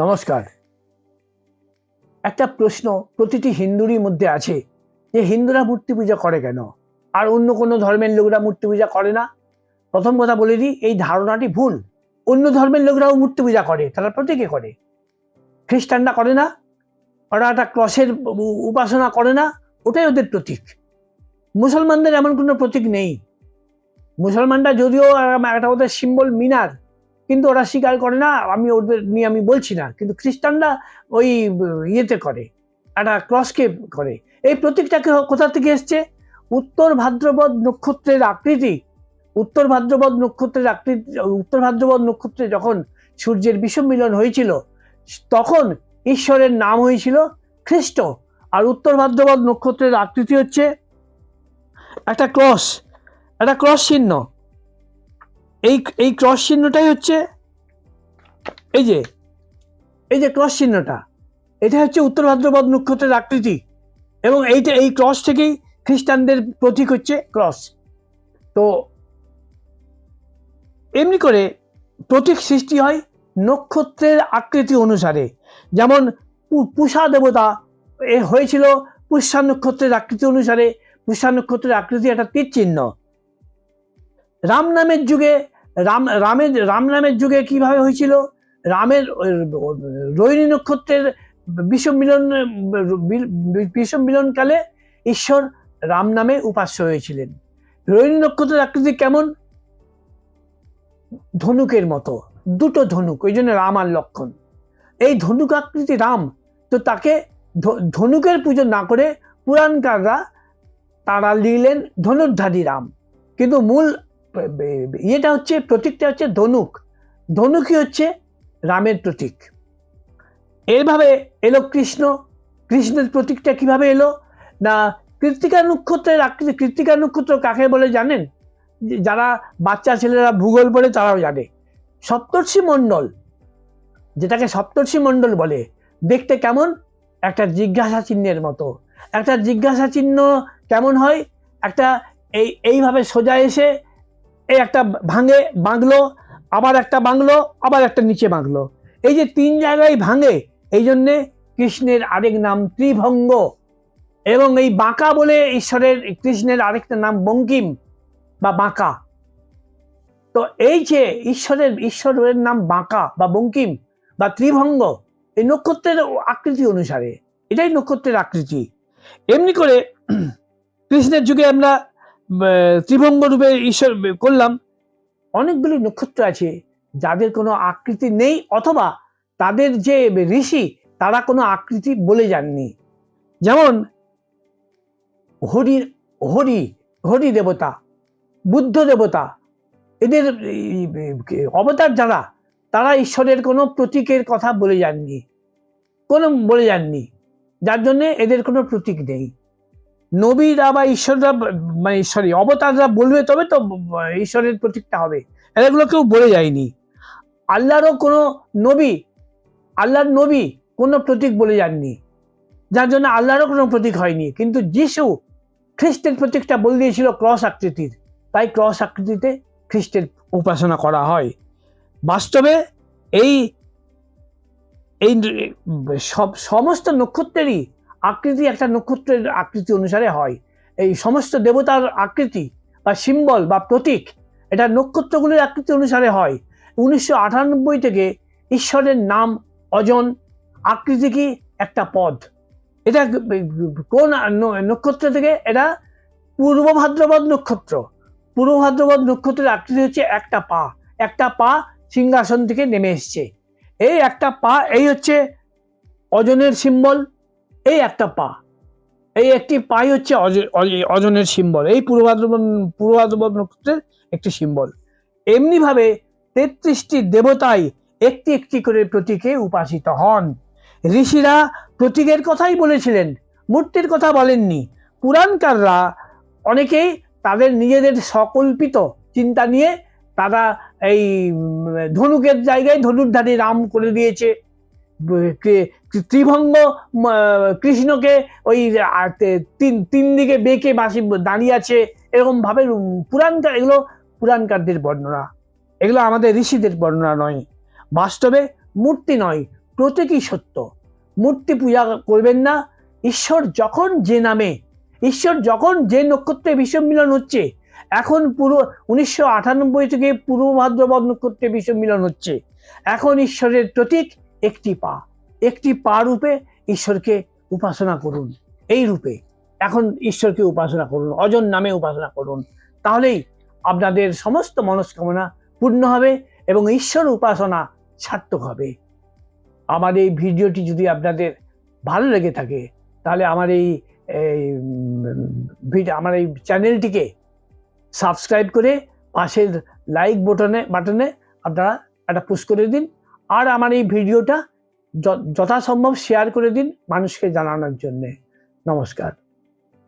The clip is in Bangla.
নমস্কার। একটা প্রশ্ন প্রতিটি হিন্দুরই মধ্যে আছে যে হিন্দুরা মূর্তি পূজা করে কেন? আর অন্য কোনো ধর্মের লোকরা মূর্তি পূজা করে না? প্রথম কথা বলে দিই, এই ধারণাটি ভুল। অন্য ধর্মের লোকরাও মূর্তি পূজা করে, তারা প্রত্যেকে করে। খ্রিস্টানরা করে না ওরা একটা ক্রসের উপাসনা করে না, ওটাই ওদের প্রতীক। মুসলমানদের এমন কোনো প্রতীক নেই। মুসলমানরা যদিও একটা ওদের সিম্বল মিনার কিন্তু ওরা স্বীকার করে না, আমি ওদের নিয়ে আমি বলছি না। কিন্তু খ্রিস্টানরা ওই ইয়েতে করে, একটা ক্রসকে করে। এই প্রতীকটাকে কোথা থেকে এসছে? উত্তর ভাদ্রপদ নক্ষত্রের আকৃতি। উত্তর ভাদ্রপদ নক্ষত্রের আকৃতি, উত্তর ভাদ্রপদ নক্ষত্রে যখন সূর্যের বিষম মিলন হয়েছিল, তখন ঈশ্বরের নাম হয়েছিল খ্রিস্ট। আর উত্তর ভাদ্রপদ নক্ষত্রের আকৃতি হচ্ছে একটা ক্রস একটা ক্রস চিহ্ন। এই এই ক্রস চিহ্নটাই হচ্ছে এই যে এই যে ক্রস চিহ্নটা এটা হচ্ছে উত্তর ভাদ্রপদ নক্ষত্রের আকৃতি এবং এইটা, এই ক্রস থেকেই খ্রিস্টানদের প্রতীক হচ্ছে ক্রস তো এমনি করে প্রতীক সৃষ্টি হয় নক্ষত্রের আকৃতি অনুসারে। যেমন পুষা দেবতা, এ হয়েছিল পুষ্যা নক্ষত্রের আকৃতি অনুসারে পুষ্যা নক্ষত্রের আকৃতি একটা তীর চিহ্ন। রাম নামের যুগে, রাম, রামের, রাম নামের যুগে কীভাবে হয়েছিল? রামের রোহিণী নক্ষত্রের বিষম মিলন বিষম মিলনকালে ঈশ্বর রাম নামে উপাস্য হয়েছিলেন। রোহিণী নক্ষত্রের আকৃতি কেমন? ধনুকের মতো, দুটো ধনুক, ওই জন্য রাম আর লক্ষণ। এই ধনুক আকৃতি রাম, তো তাকে ধনুকের পুজো না করে পুরাণকাররা তারা লিখলেন ধনুর্ধারী রাম। কিন্তু মূল ইয়েটা হচ্ছে, প্রতীকটা হচ্ছে ধনুক। ধনুকই হচ্ছে রামের প্রতীক। এইভাবে এলো কৃষ্ণ। কৃষ্ণের প্রতীকটা কীভাবে এলো? না, কৃত্তিকা নক্ষত্রের আকৃতি, কৃত্তিকা নক্ষত্র কাকে বলে জানেন? যারা বাচ্চা ছেলেরা ভূগোল বলে তারাও জানে। সপ্তর্ষি মণ্ডল, যেটাকে সপ্তর্ষি মণ্ডল বলে, দেখতে কেমন? একটা জিজ্ঞাসা চিহ্নের মতো। একটা জিজ্ঞাসা চিহ্ন কেমন হয়? একটা এই, এইভাবে সোজা এসে এই একটা ভাঙে বাঁধলো, আবার একটা বাংলো আবার একটা নিচে বাঁধলো। এই যে তিন জায়গায় ভাঙে, এই জন্যে কৃষ্ণের আরেক নাম ত্রিভঙ্গ। এবং এই বাঁকা বলে ঈশ্বরের, কৃষ্ণের আরেকটা নাম বঙ্কিম বা বাঁকা। তো এই যে ঈশ্বরের ঈশ্বরের নাম বাঁকা বা বঙ্কিম বা ত্রিভঙ্গ, এই নক্ষত্রের আকৃতি অনুসারে, এটাই নক্ষত্রের আকৃতি। এমনি করে কৃষ্ণের যুগে আমরা ত্রিভঙ্গ রূপে ঈশ্বর করলাম। অনেকগুলি নক্ষত্র আছে, যাদের কোনো আকৃতি নেই, অথবা তাদের যে ঋষি, তারা কোনো আকৃতি বলে যাননি। যেমন, হরি হরি হরি দেবতা, বুদ্ধ দেবতা, এদের অবতার যারা, তারা ঈশ্বরের কোনো প্রতীকের কথা বলে যাননি, কোনো বলে যাননি, যার জন্যে এদের কোনো প্রতীক নেই। নবীরা বা ঈশ্বররা মানে সরি অবতাররা বলবে, তবে তো, ঈশ্বরের প্রতীকটা হবে। এগুলো কেউ বলে যায়নি। আল্লাহরও কোনো নবী, আল্লাহর নবী কোনো প্রতীক বলে যাননি। যার জন্য আল্লাহরও কোনো প্রতীক হয়নি। কিন্তু যিশু খ্রিস্টের প্রতীকটা বলে দিয়েছিল ক্রস আকৃতির। তাই ক্রস আকৃতিতে খ্রিস্টের উপাসনা করা হয়। বাস্তবে এই এই, সব, সমস্ত নক্ষত্রেরই আকৃতি, একটা নক্ষত্রের আকৃতি অনুসারে হয়। এই সমস্ত দেবতার আকৃতি বা সিম্বল বা প্রতীক, এটা নক্ষত্রগুলির আকৃতি অনুসারে হয়। উনিশশো আটানব্বই থেকে ঈশ্বরের নাম অজন আকৃতি কি? একটা পদ। এটা কোন নক্ষত্র থেকে? এটা পূর্ব ভাদ্রপদ নক্ষত্র। পূর্ব ভাদ্রপদ নক্ষত্রের আকৃতি হচ্ছে একটা পা। একটা পা সিংহাসন থেকে নেমে এসছে। এই একটা পা, এই হচ্ছে অজনের সিম্বল এই একটা পা। এই একটি পাই হচ্ছে অজ- অজ- অজনের সিম্বল। এই পূর্ব ভাদ্রপদ নক্ষত্রের একটি সিম্বল। এমনিভাবে তেত্রিশটি দেবতাই একটি একটি করে প্রতীকে উপাসিত হন। ঋষিরা প্রতীকের কথাই বলেছিলেন, মূর্তির কথা বলেননি। পুরাণকাররা অনেকেই তাদের নিজেদের সকল্পিত চিন্তা নিয়ে তারা এই ধনুকের জায়গায় ধনুর্ধারী রাম করে দিয়েছে। ত্রিভঙ্গ কৃষ্ণকে ওই তিন তিন দিকে বেঁকে বাসি দাঁড়িয়ে আছে, এরকম ভাবে পুরাণকার এগুলো পুরাণকারদের বর্ণনা। এগুলো আমাদের ঋষিদের বর্ণনা নয়। বাস্তবে মূর্তি নয়, প্রত্যেকই সত্য। মূর্তি পূজা করবেন না। ঈশ্বর যখন যে নামে, ঈশ্বর যখন যে নক্ষত্রে বিশ্বমিলন হচ্ছে, এখন পুরো উনিশশো আটানব্বই থেকে পূর্ব ভাদ্রপদ নক্ষত্রে বিশ্বমিলন হচ্ছে। এখন ঈশ্বরের প্রতীক একটি পা। একটি পা রূপে ঈশ্বরকে উপাসনা করুন। এই রূপে। এখন ঈশ্বরকে উপাসনা করুন, অজন নামে উপাসনা করুন। তাহলেই আপনাদের সমস্ত মনস্কামনা পূর্ণ হবে এবং ঈশ্বর উপাসনা সার্থক হবে। আমার এই ভিডিওটি যদি আপনাদের ভালো লেগে থাকে, তাহলে আমার এই আমার এই চ্যানেলটিকে সাবস্ক্রাইব করে পাশের লাইক বটনে, বাটনে আপনারা একটা পুশ করে দিন। আর আমার এই ভিডিওটা যথাসম্ভব শেয়ার করে দিন মানুষকে জানানোর জন্যে। নমস্কার।